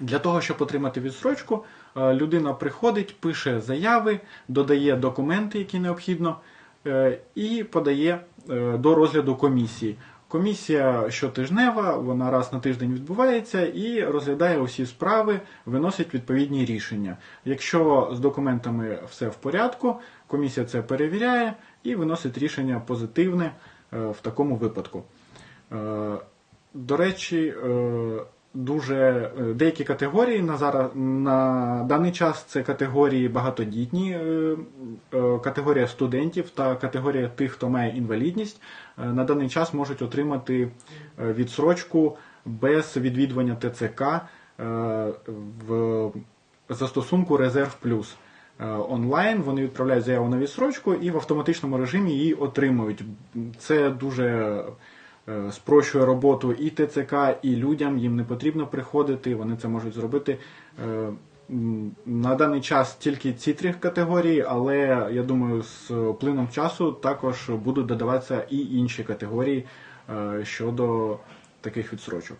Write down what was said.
Для того, щоб отримати відсрочку, е, людина приходить, пише заяви, додає документи, які необхідно, е, і подає е, до розгляду комісії. Комісія щотижнева, вона раз на тиждень відбувається і розглядає усі справи, виносить відповідні рішення. Якщо з документами все в порядку, комісія це перевіряє і виносить рішення позитивне в такому випадку. До речі, дуже е, деякі категорії на зараз на даний час це категорії багатодітні, е, е, категорія студентів та категорія тих, хто має інвалідність, на даний час можуть отримати відсрочку без відвідування ТЦК в застосунку Резерв Плюс. Онлайн вони відправляють заяву на відсрочку і в автоматичному режимі її отримують. Це дуже спрощує роботу і ТЦК, і людям. Їм не потрібно приходити, вони це можуть зробити. Е, На даний час тільки ці три категорії, але я думаю, з плином часу також будуть додаватися і інші категорії е, щодо таких відсрочок.